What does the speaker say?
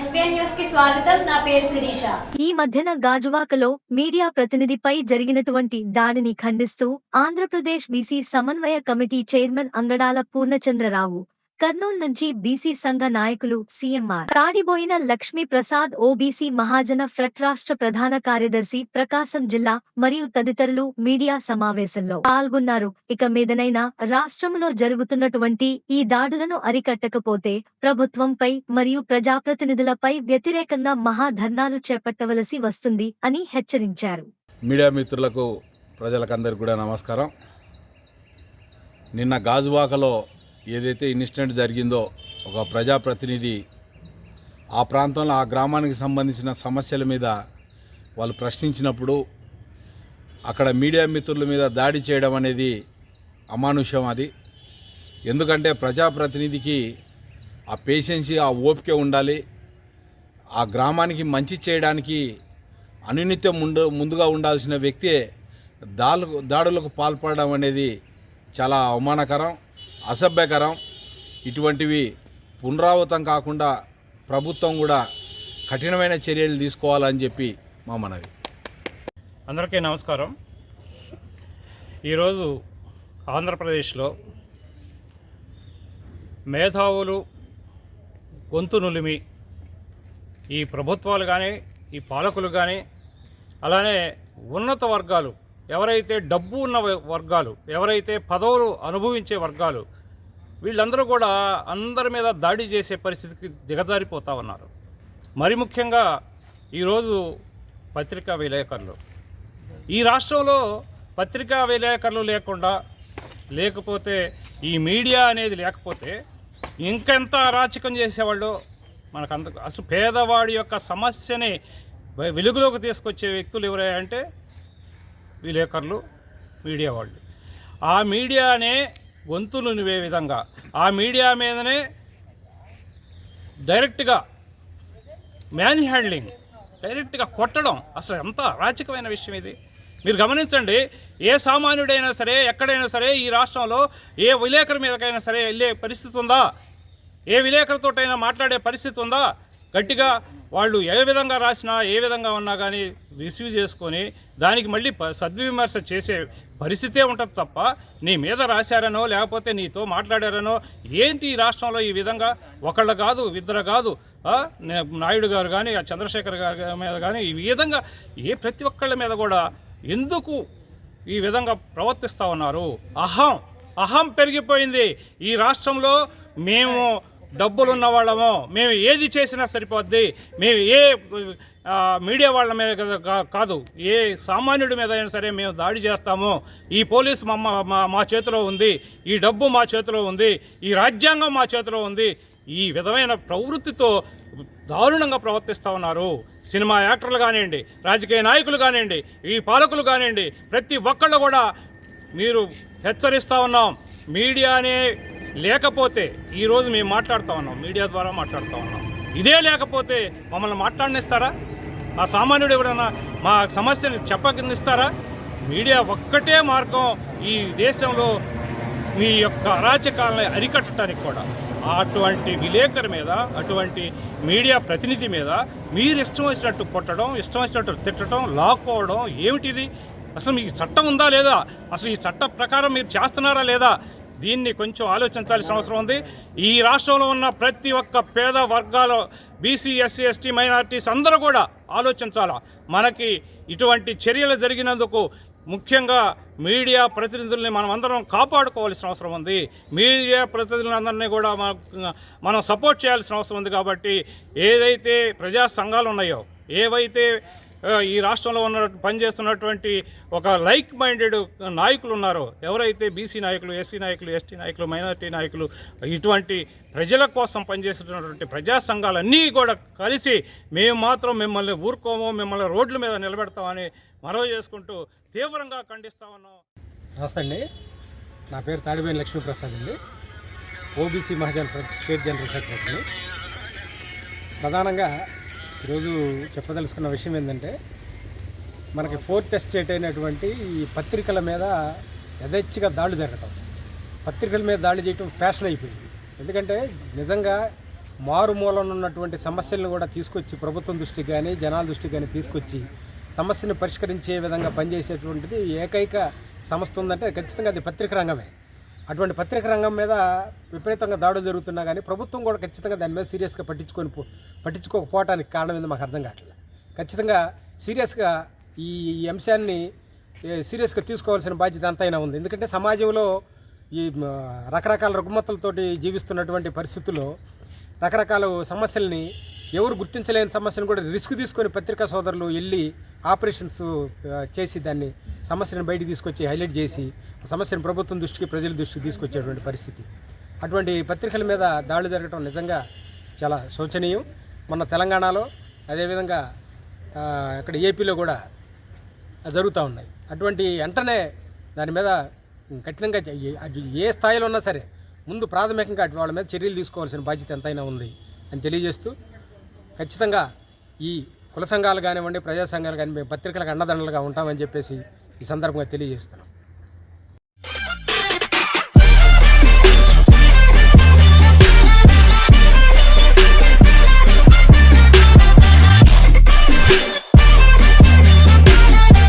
స్వాగతం. నా పేరు శిరీష. ఈ మధ్యన గాజువాకలో మీడియా ప్రతినిధిపై జరిగినటువంటి దాడిని ఖండిస్తూ ఆంధ్రప్రదేశ్ బీసీ సమన్వయ కమిటీ చైర్మన్ అంగడాల పూర్ణచంద్రరావు కర్నూలు నుంచి బీసీ సంఘ నాయకులు CMR Tadiboyina Lakshmi Prasad OBC Mahajana front రాష్ట్ర ప్రధాన కార్యదర్శి ప్రకాశం జిల్లా మరియు తదితరులు మీడియా సమావేశంలో పాల్గొన్నారు. ఇక మీదనైనా రాష్ట్రంలో జరుగుతున్నటువంటి ఈ దాడులను అరికట్టకపోతే ప్రభుత్వంపై మరియు ప్రజాప్రతినిధులపై వ్యతిరేకంగా మహాధర్నాలు చేపట్టవలసి వస్తుంది అని హెచ్చరించారు. మీడియా మిత్రులకు ప్రజలకందరికీ కూడా నమస్కారం. నిన్న గాజువాకలో ఏదైతే ఇన్సిడెంట్ జరిగిందో ఒక ప్రజాప్రతినిధి ఆ ప్రాంతంలో ఆ గ్రామానికి సంబంధించిన సమస్యల మీద వాళ్ళు ప్రశ్నించినప్పుడు అక్కడ మీడియా మిత్రుల మీద దాడి చేయడం అనేది అమానుష్యం అది. ఎందుకంటే ప్రజాప్రతినిధికి ఆ పేషెన్సీ ఆ ఓపిక ఉండాలి. ఆ గ్రామానికి మంచి చేయడానికి అనునిత్యం ముందు ముందుగా ఉండాల్సిన వ్యక్తే దాడు దాడులకు పాల్పడడం అనేది చాలా అవమానకరం. అసభ్యకరం. ఇటువంటివి పునరావృతం కాకుండా ప్రభుత్వం కూడా కఠినమైన చర్యలు తీసుకోవాలని చెప్పి మా మనవి. అందరికీ నమస్కారం. ఈరోజు ఆంధ్రప్రదేశ్లో మేధావులు గొంతు నులిమి ఈ ప్రభుత్వాలు కానీ ఈ పాలకులు కానీ అలానే ఉన్నత వర్గాలు ఎవరైతే డబ్బు ఉన్న వర్గాలు ఎవరైతే పదవులు అనుభవించే వర్గాలు వీళ్ళందరూ కూడా అందరి మీద దాడి చేసే పరిస్థితికి దిగజారిపోతా ఉన్నారు. మరి ముఖ్యంగా ఈరోజు పత్రికా విలేకరులు. ఈ రాష్ట్రంలో పత్రికా విలేకరులు లేకుండా లేకపోతే ఈ మీడియా అనేది లేకపోతే ఇంకెంత అరాచకం చేసేవాళ్ళు మనకు అంత అసలు పేదవాడి యొక్క సమస్యని వెలుగులోకి తీసుకొచ్చే వ్యక్తులు ఎవరై అంటే విలేకరులు మీడియా వాళ్ళు. ఆ మీడియానే గొంతులు నివే విధంగా. ఆ మీడియా మీదనే డైరెక్ట్గా మ్యాన్ హ్యాండ్లింగ్ డైరెక్ట్గా కొట్టడం అసలు ఎంత అరాచకమైన విషయం ఇది. మీరు గమనించండి ఏ సామాన్యుడైనా సరే ఎక్కడైనా సరే ఈ రాష్ట్రంలో ఏ విలేకరు మీదకైనా సరే వెళ్ళే పరిస్థితి ఉందా? ఏ విలేకరుతోటైనా మాట్లాడే పరిస్థితి ఉందా? గట్టిగా వాళ్ళు ఏ విధంగా రాసినా ఏ విధంగా ఉన్నా కానీ రిసీవ్ చేసుకొని దానికి మళ్ళీ ప- సద్విమర్శ చేసే పరిస్థితే ఉంటుంది తప్ప నీ మీద రాశారనో లేకపోతే నీతో మాట్లాడారనో ఏంటి ఈ రాష్ట్రంలో ఈ విధంగా ఒకళ్ళు కాదు ఇద్దరు కాదు నాయుడు గారు కానీ చంద్రశేఖర్ గారి మీద కానీ ఈ విధంగా ఏ ప్రతి ఒక్కళ్ళ మీద కూడా ఎందుకు ఈ విధంగా ప్రవర్తిస్తూ ఉన్నారు? అహం అహం పెరిగిపోయింది. ఈ రాష్ట్రంలో మేము డబ్బులున్న వాళ్ళము మేము ఏది చేసినా సరిపోద్ది. మేము ఏ మీడియా వాళ్ళ మీద కా- కాదు ఏ సామాన్యుడి మీద అయినా సరే మేము దాడి చేస్తాము. ఈ పోలీసు మమ్మ మా- మా చేతిలో ఉంది. ఈ డబ్బు మా చేతిలో ఉంది. ఈ రాజ్యాంగం మా చేతిలో ఉంది. ఈ విధమైన ప్రవృత్తితో దారుణంగా ప్రవర్తిస్తూ ఉన్నారు. సినిమా యాక్టర్లు కానివ్వండి రాజకీయ నాయకులు కానివ్వండి ఈ పాలకులు కానివ్వండి ప్రతి ఒక్కళ్ళు కూడా మీరు హెచ్చరిస్తూ ఉన్నాం. మీడియానే లేకపోతే ఈరోజు మేము మాట్లాడుతూ ఉన్నాం మీడియా ద్వారా మాట్లాడుతూ ఉన్నాం. ఇదే లేకపోతే మమ్మల్ని మాట్లాడనిస్తారా? ఆ సామాన్యుడు ఎవరైనా మా సమస్యలు చెప్పనిస్తారా మీడియా ఒక్కటే మార్గం ఈ దేశంలో మీ యొక్క అరాచకాలను అరికట్టడానికి కూడా. అటువంటి విలేకరు మీద అటువంటి మీడియా ప్రతినిధి మీద మీరు ఇష్టం వచ్చినట్టు కొట్టడం ఇష్టం వచ్చినట్టు తిట్టడం లాక్కోవడం ఏమిటిది? అసలు మీకు చట్టం ఉందా లేదా? అసలు ఈ చట్ట ప్రకారం మీరు చేస్తున్నారా లేదా? దీన్ని కొంచెం ఆలోచించాల్సిన అవసరం ఉంది. ఈ రాష్ట్రంలో ఉన్న ప్రతి ఒక్క పేద వర్గాల బీసీ ఎస్సీ ఎస్టీ మైనారిటీస్ అందరూ కూడా ఆలోచించాలా? మనకి ఇటువంటి చర్యలు జరిగినందుకు ముఖ్యంగా మీడియా ప్రతినిధుల్ని మనం అందరం కాపాడుకోవాల్సిన అవసరం ఉంది. మీడియా ప్రతినిధులందరినీ కూడా మన- మనం సపోర్ట్ చేయాల్సిన అవసరం ఉంది కాబట్టి ఏదైతే ప్రజా సంఘాలు ఉన్నాయో ఏవైతే ఈ రాష్ట్రంలో ఉన్న పనిచేస్తున్నటువంటి ఒక లైక్ మైండెడ్ నాయకులు ఉన్నారో ఎవరైతే బీసీ నాయకులు ఎస్సీ నాయకులు ఎస్టీ నాయకులు మైనారిటీ నాయకులు ఇటువంటి ప్రజల కోసం పనిచేస్తున్నటువంటి ప్రజా సంఘాలన్నీ కూడా కలిసి మేము మాత్రం మిమ్మల్ని ఊరుకోము మిమ్మల్ని రోడ్ల మీద నిలబెడతామని మనవి చేసుకుంటూ తీవ్రంగా ఖండిస్తా ఉన్నాం. నమస్తే అండి. నా పేరు తాడిబేని లక్ష్మీప్రసాద్ అండి. OBC Mahajan front state general secretary. ప్రధానంగా ఈరోజు చెప్పదలుచుకున్న విషయం ఏంటంటే మనకి ఫోర్త్ ఎస్టేట్ అయినటువంటి ఈ పత్రికల మీద యథేచ్ఛగా దాడులు జరగటం. పత్రికల మీద దాడి చేయటం ఫ్యాషన్ అయిపోయింది. ఎందుకంటే నిజంగా మారుమూలన ఉన్నటువంటి సమస్యలను కూడా తీసుకొచ్చి ప్రభుత్వం దృష్టికి కానీ జనాల దృష్టికి కానీ తీసుకొచ్చి సమస్యను పరిష్కరించే విధంగా పనిచేసేటువంటిది ఏకైక సంస్థ ఉందంటే ఖచ్చితంగా అది పత్రిక రంగమే. అటువంటి పత్రిక రంగం మీద విపరీతంగా దాడులు జరుగుతున్నా కానీ ప్రభుత్వం కూడా ఖచ్చితంగా దాని మీద సీరియస్గా పట్టించుకొని పట్టించుకోకపోవటానికి కారణం ఏందో మాకు అర్థం కావట్లేదు. ఖచ్చితంగా సీరియస్గా ఈ అంశాన్ని సీరియస్గా తీసుకోవాల్సిన బాధ్యత అంతైనా ఉంది. ఎందుకంటే సమాజంలో ఈ రకరకాల రుగ్మతలతోటి జీవిస్తున్నటువంటి పరిస్థితుల్లో రకరకాల సమస్యల్ని ఎవరు గుర్తించలేని సమస్యను కూడా రిస్క్ తీసుకొని పత్రికా సోదరులు వెళ్ళి ఆపరేషన్స్ చేసి దాన్ని సమస్యను బయటికి తీసుకొచ్చి హైలైట్ చేసి ఆ సమస్యను ప్రభుత్వం దృష్టికి ప్రజల దృష్టికి తీసుకొచ్చేటువంటి పరిస్థితి. అటువంటి పత్రికల మీద దాడులు జరగడం నిజంగా చాలా శోచనీయం. మన తెలంగాణలో అదేవిధంగా ఇక్కడ ఏపీలో కూడా జరుగుతూ ఉన్నాయి. అటువంటి వెంటనే దాని మీద కఠినంగా ఏ- స్థాయిలో ఉన్నా సరే ముందు ప్రాథమికంగా అటు వాళ్ళ మీద చర్యలు తీసుకోవాల్సిన బాధ్యత ఎంతైనా ఉంది అని తెలియజేస్తూ ఖచ్చితంగా ఈ కుల సంఘాలు కానివ్వండి ప్రజా సంఘాలు కానీ పత్రికలకు అండదండలుగా ఉంటామని చెప్పేసి ఈ సందర్భంగా తెలియజేస్తున్నాం.